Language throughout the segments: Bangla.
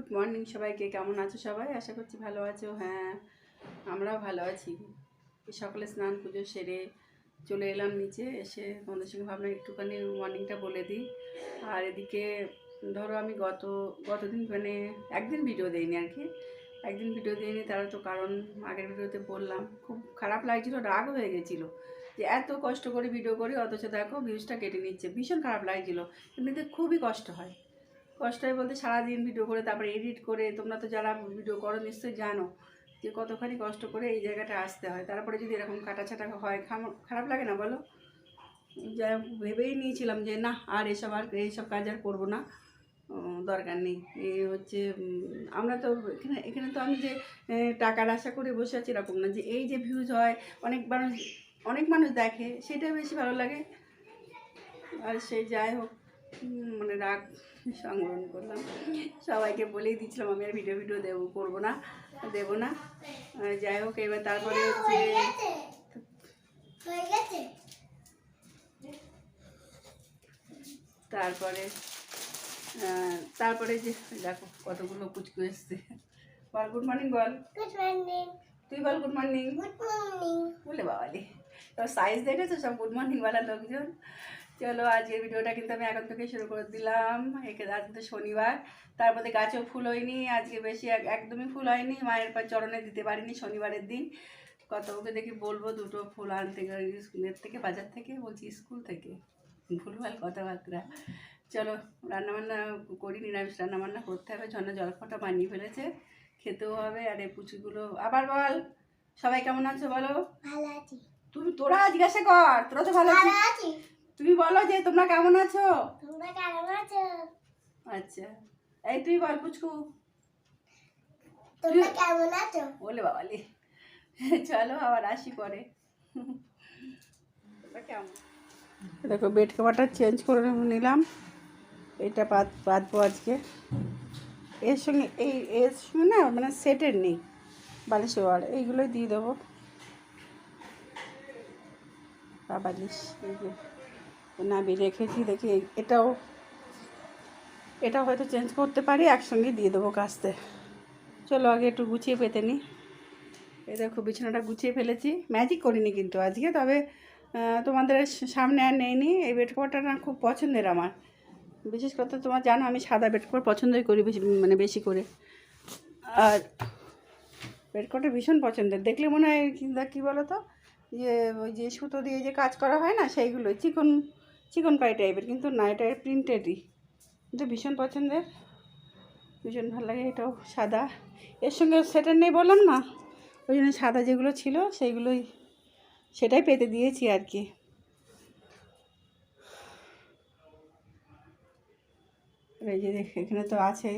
গুড মর্নিং সবাইকে। কেমন আছো সবাই? আশা করছি ভালো আছো। হ্যাঁ আমরাও ভালো আছি। সকালে স্নান পুজো সেরে চলে এলাম নিচে। এসে তোমাদের সঙ্গে ভাবলাম একটুখানি মর্নিংটা বলে দিই। আর এদিকে, ধরো আমি গত, গতদিন মানে একদিন ভিডিও দিইনি আর কি। একদিন ভিডিও দিইনি, তার তো কারণ আগের ভিডিওতে বললাম। খুব খারাপ লাগছিল, রাগ হয়ে গেছিল। যে এত কষ্ট করে ভিডিও করি, অথচ দেখো ভিউজটা কেটে নিচ্ছে। ভীষণ খারাপ লাগছিল। এমনিতে খুবই কষ্ট হয়। কষ্ট হয় বলতে সারাদিন ভিডিও করে তারপরে এডিট করে তোমরা তো যারা ভিডিও করো নিশ্চয়ই জানো যে কতখানি কষ্ট করে এই জায়গাটা আসতে হয়। তারপরে যদি এরকম কাটাছাটা হয় খারাপ লাগে না বলো? যাই হোক, ভেবেই নিয়েছিলাম যে না আর এসব আর এইসব কাজ আর করব না। দরকার নেই। এই হচ্ছে আমরা তো এখানে এখানে তো আমি যে টাকার আশা করে বসে আছি এরকম না যে এই যে ভিউজ হয় অনেক মানুষ অনেক মানুষ দেখে সেটা বেশি ভালো লাগে। আর সেই যাই হোক মানে রাগ সংগ্রহণ করলাম। সবাইকে বলেই দিচ্ছিলাম আমি আর ভিডিও ভিডিও দেবো করব না দেবো না। যাই হোক এবার তারপরে হচ্ছে তারপরে তারপরে যে দেখো কতগুলো কুচকু এসছে। বল গুড মর্নিং বল। Good morning. তুই বল গুড মর্নিং। Good morning. বলে বাবালি তো সাইজ দেখেছ সব গুড মর্নিং বলার লোকজন? চলো আজকের ভিডিওটা কিন্তু আমি এখন থেকে শুরু করে দিলাম। একে আজকে তো শনিবার তার মধ্যে গাছেও ফুল হয়নি আজকে বেশি এক- একদমই ফুল হয়নি মায়ের পা চরণে দিতে পারিনি শনিবারের দিন। কত ওকে দেখি বলব দুটো ফুল আনতে গেলে স্কুলের থেকে বাজার থেকে বলছি স্কুল থেকে। ভুলভাল কথাবার্তা। চলো রান্নাবান্না করি নিরামিষ রান্নাবান্না করতে হবে ঝর্ণা জলখাটা বানিয়ে ফেলেছে খেতেও হবে আর এই পুচুগুলো। আবার বল সবাই কেমন আছো বলো? ভালো আছি। তুমি তোরা জিজ্ঞাসা কর তোরা তো ভালো আছিস। তুমি বলো যে তোমরা কেমন আছো? তোমরা কেমন আছো? আচ্ছা। এই তুই বল পুচকু। তোমরা কেমন আছো? বলে বাবালি চলো আবার আসি পরে। তোমরা কেমন? দেখো বেড কভারটা চেঞ্জ করে নিলাম। এটা বাদ বাঁধবো আজকে। এর সঙ্গে এই এর সঙ্গে না মানে সেটের নেই বালিশ ওয়ার এইগুলোই দিয়ে দেবো। বা বালিশ এই যে। নাবি রেখেছি, দেখি এটাও, এটা হয়তো চেঞ্জ করতে পারি, একসঙ্গে দিয়ে দেবো কাস্তে। চলো আগে একটু গুছিয়ে পেতে নিই এই দেখো, বিছানাটা গুছিয়ে ফেলেছি। ম্যাজিক করিনি কিন্তু আজকে, তবে তোমাদের সামনে আর নেইনি। এই বেড কভারটা না খুব পছন্দের আমার। বিশেষ করে তোমার জানো, আমি সাদা বেড কভার পছন্দই করি মানে বেশি করে। আর বেড কভারটা ভীষণ পছন্দের। দেখলে মনে হয়, কী বলো তো যে, ওই যে সুতো দিয়ে যে কাজ করা হয় না, সেইগুলোই। চিকন চিকন পাই টাইপের, কিন্তু না এটা প্রিন্টেডই কিন্তু ভীষণ পছন্দের। ভীষণ ভালো লাগে, এটাও সাদা। এর সঙ্গে সেটা নেই বললাম না, ওই জন্য সাদা যেগুলো ছিল, সেইগুলোই সেটাই পেতে দিয়েছি আর কি। এই যে দেখ, এখানে তো আছে,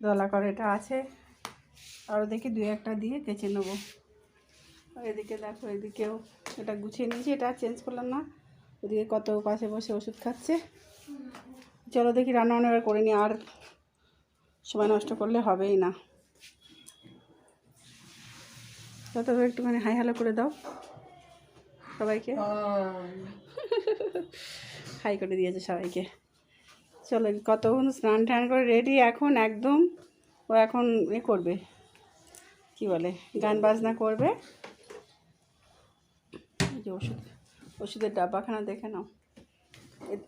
দলা করে এটা আছে। আরও দেখি দু একটা দিয়ে কেচে নেব। এদিকে দেখো, এদিকেও এটা গুছিয়ে নিয়েছি, এটা চেঞ্জ করলাম না। ওদিকে কত পাশে বসে ওষুধ খাচ্ছে। চলো দেখি রান্না বান্না করে নিই আর সময় নষ্ট করলে হবেই না। তত একটুখানি হাই হ্যালো করে দাও সবাইকে। হাই। করে দিয়েছে সবাইকে। চলো কতক্ষণ স্নান টান করে রেডি এখন একদম ও এখন এ করবে। কি বলে গান বাজনা করবে। যে ওষুধ। ওষুধের ডাব্বাখানা দেখে নাও।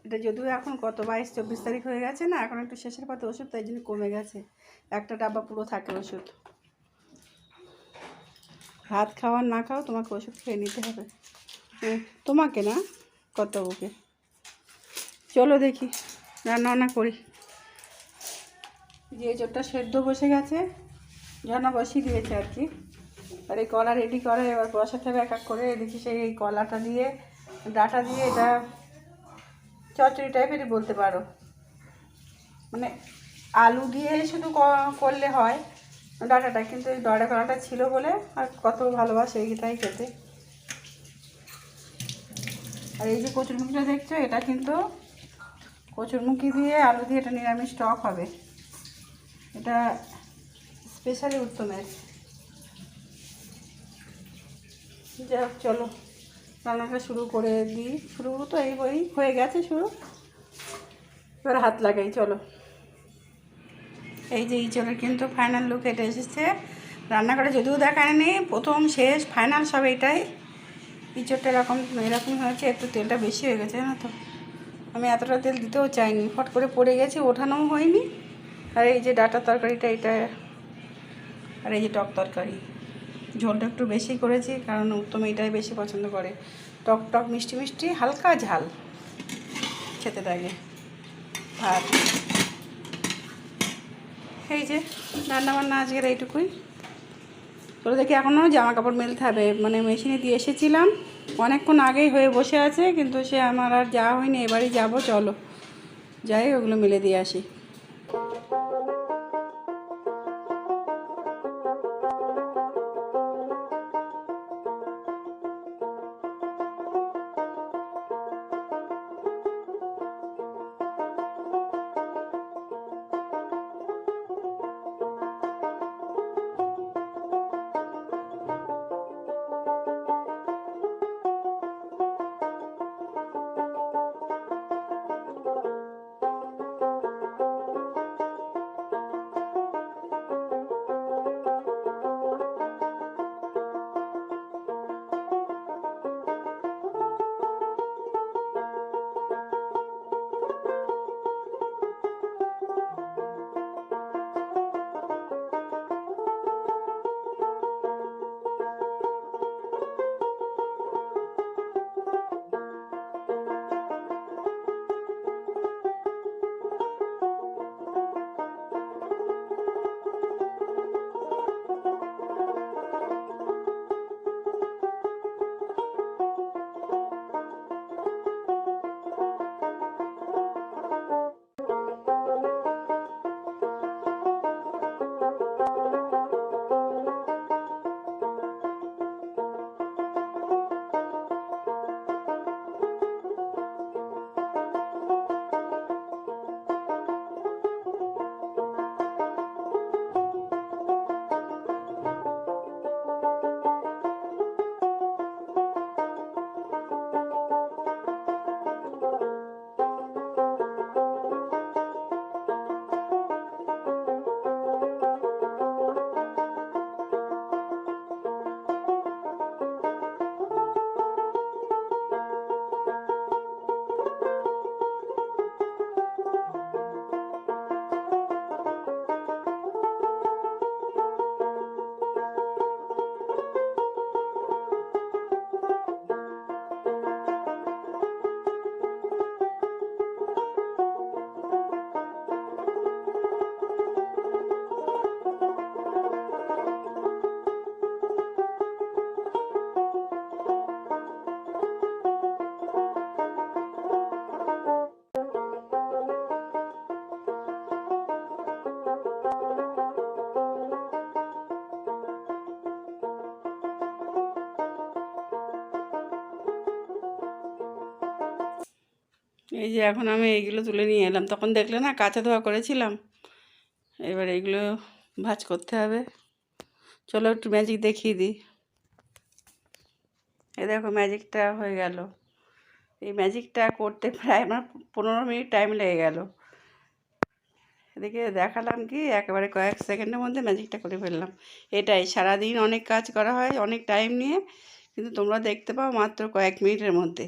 এটা যদিও এখন কত বাইশ, চব্বিশ তারিখ হয়ে গেছে না, এখন একটু শেষের পথে ওষুধ, তাই জন্য কমে গেছে। একটা ডাব্বা পুরো থাকে ওষুধ। ভাত খাওয়ার না খাও, তোমাকে ওষুধ খেয়ে নিতে হবে। তোমাকে না, কর্তব্যকে। চলো দেখি, রান্না বান্না করি। যে চোরটা সেদ্ধ বসে গেছে, ঝর্ণা বসিয়ে দিয়েছে আর কি। আর এই কলা রেডি করে, এবার বসাতে হবে এক এক করে, দেখি সেই এই কলাটা দিয়ে ডাটা দিয়ে এটা চচ্চড়ি টাইপেরই বলতে পারো। মানে আলু দিয়ে শুধু করলে হয় ডাটাটা, কিন্তু এই ডাটা কলাটা ছিল বলে আর কত ভালোবাসে এইটাই খেতে। আর এই যে কচুরমুখিটা দেখছ, এটা কিন্তু কচুরমুখি দিয়ে আলু দিয়ে এটা নিরামিষ টক হবে। এটা স্পেশালি উত্তমের। যাই হোক চলো। রান্নাটা শুরু করে দিই। শুরু তো এই বই হয়ে গেছে শুরু। এবার হাত লাগাই, চলো। এই যে ইঁচড়ের কিন্তু ফাইনাল লুক এটা এসেছে। রান্নাঘরে যদিও দেখায় দেখায়নি প্রথম, শেষ ফাইনাল সব এটাই। ইঁচড়টা এরকম এরকম হয়েছে, একটু তেলটা বেশি হয়ে গেছে না তো। আমি এতটা তেল দিতেও চাইনি। ফট করে পড়ে গেছে, ওঠানোও হয়নি। আর এই যে ডাটা তরকারিটা, এটা। আর এই যে টক তরকারি। ঝোলটা একটু বেশি করেছি, কারণ উত্তম এটাই বেশি পছন্দ করে। টক টক, মিষ্টি মিষ্টি, হালকা ঝাল। খেতে লাগে। ভাত। এই যে রান্না বান্না আজকের এইটুকুই। তোরা দেখি এখনও জামা কাপড় মেলতে হবে। মানে মেশিনে দিয়ে এসেছিলাম। অনেকক্ষণ আগেই হয়ে বসে আছে, কিন্তু সে আমার আর যাওয়া হয়নি। এবারই যাব, চলো। যাই ওগুলো মেলে দিয়ে আসি। এই যে এখন আমি এইগুলো তুলে নিয়ে এলাম। তখন দেখলে না কাঁচা ধোয়া করেছিলাম। এবার এইগুলো ভাজ করতে হবে। চলো একটু ম্যাজিক দেখিয়ে দিই। এই দেখো ম্যাজিকটা হয়ে গেল। এই ম্যাজিকটা করতে প্রায় আমার পনেরো মিনিট টাইম লেগে গেল। এদিকে দেখালাম কি, একেবারে কয়েক সেকেন্ডের মধ্যে ম্যাজিকটা করে ফেললাম। এটাই, সারাদিন অনেক কাজ করা হয়, অনেক টাইম নিয়ে, কিন্তু তোমরা দেখতে পাও মাত্র কয়েক মিনিটের মধ্যে।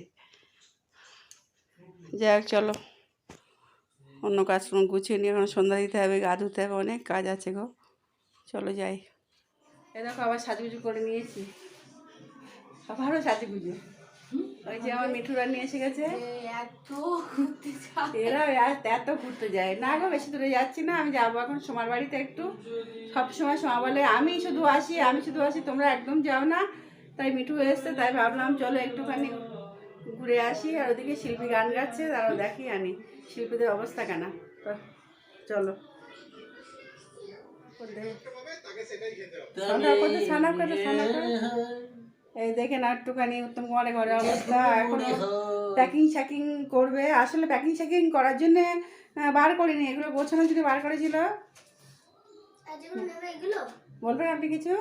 যাই হোক চলো। অন্য কাজ গুছিয়ে নিয়ে এখন সন্ধ্যা দিতে হবে গা ধুতে হবে অনেক কাজ আছে গো। চলো যাই। এ দেখো আবার সাজুগুজু করে নিয়েছি। আবারও সাজুগুজু। ওই যে আমার মিঠুরা নিয়ে এসে গেছে। এরা এত- এত ঘুরতে যায়। না গো বেশি দূরে যাচ্ছি না আমি যাব এখন সোমার বাড়িতে একটু। সব সময় সোমা বলে আমি শুধু আসি আমি শুধু আসি তোমরা একদম যাও না। তাই মিঠু এসছে তাই ভাবলাম চলো একটুখানি ঘুরে আসি আর ওদিকে শিল্পী গান গাচ্ছে তারাও দেখি আনি শিল্পীদের অবস্থা কেন। চলো। এই দেখেন আর একটুখানি উত্তম কুমারের ঘরের অবস্থা। এখনও প্যাকিং শ্যাকিং করবে। আসলে প্যাকিং শ্যাকিং করার জন্য বার করিনি। এগুলো গোছানোর জন্য বার করেছিল। বলবেন আপনি কিছু?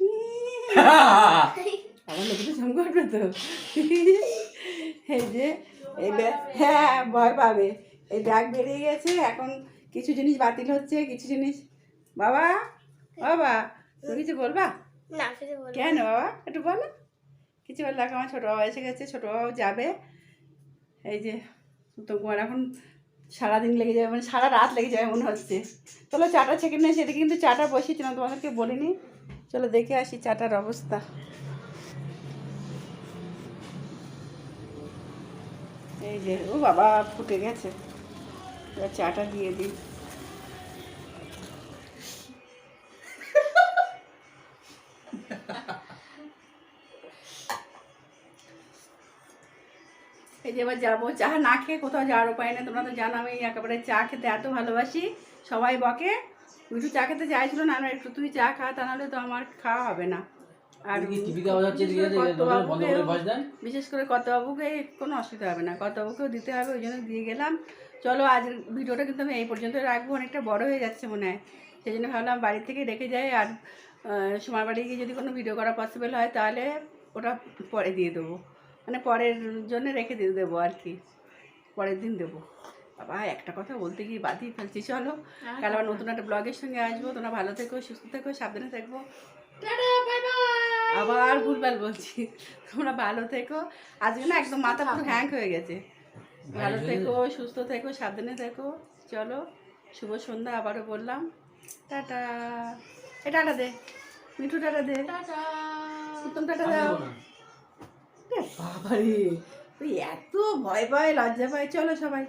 আমার লোকটা সঙ্গ করবে তো। এই যে এই হ্যাঁ ভয় পাবে। এই ব্যাগ বেরিয়ে গেছে এখন কিছু জিনিস বাতিল হচ্ছে কিছু জিনিস। বাবা বাবা তুমি কিছু বলবা? না কেন বাবা একটু বলো। কিছু বল দেখো আমার ছোটো বাবা এসে গেছে ছোটো বাবাও যাবে। এই যে কুমার এখন সারাদিন লেগে যাবে মানে সারা রাত লেগে যাবে মনে হচ্ছে। চলো চাটা ছেঁকে নিয়ে সেটা কিন্তু চাটা বসিয়েছিলাম তোমাদেরকে বলিনি। চলো দেখে আসি চাটার অবস্থা। এই যে, ও বাবা, ফুটে গেছে। এবার চাটা দিয়ে দিই। এই যে, এবার যাব। চা না খেয়ে কোথাও যাওয়ার উপায় নেই। তোমরা তো জানো আমি একেবারে চা খেতে এত ভালোবাসি। সবাই বকে মিঠু চা খেতে চাইছিল না না একটু তুই চা খা, তা নাহলে তো আমার খাওয়া হবে না। আর বিশেষ করে কর্তাবাবুকে কোনো অসুবিধা হবে না কর্তাবাবুকেও দিতে হবে ওই জন্য দিয়ে গেলাম। চলো আজ ভিডিওটা কিন্তু আমি এই পর্যন্ত রাখব অনেকটা বড় হয়ে যাচ্ছে মনে হয়। সেই জন্য ভাবলাম বাড়ি থেকে রেখে যাই আর সোমার বাড়ি গিয়ে যদি কোনো ভিডিও করা পসিবল হয় তাহলে ওটা পরে দিয়ে দেবো। মানে পরের জন্য রেখে দিয়ে দেবো আর কি। পরের দিন দেবো। বাবা একটা কথা বলতে গিয়ে বাদিয়ে ফেলছি চলো। কাল আবার নতুন একটা ব্লগের সঙ্গে আসব তোমরা ভালো থেকো সুস্থ থেকো সাবধানে থাকব আবার ভুলভাল বলছি। তোমরা ভালো থেকো। আজকে না একদম মাথা পুরো হ্যাং হয়ে গেছে। ভালো থেকো সুস্থ থেকো সাবধানে থেকো। চলো শুভ সন্ধ্যা আবারও বললাম। টাটা। এ টাটা দে। মিঠু টাটা দে। টাটা। উত্তম টাটা দাও। বাবারে তুই এত ভয় ভয় লজ্জা পায়। চলো সবাই।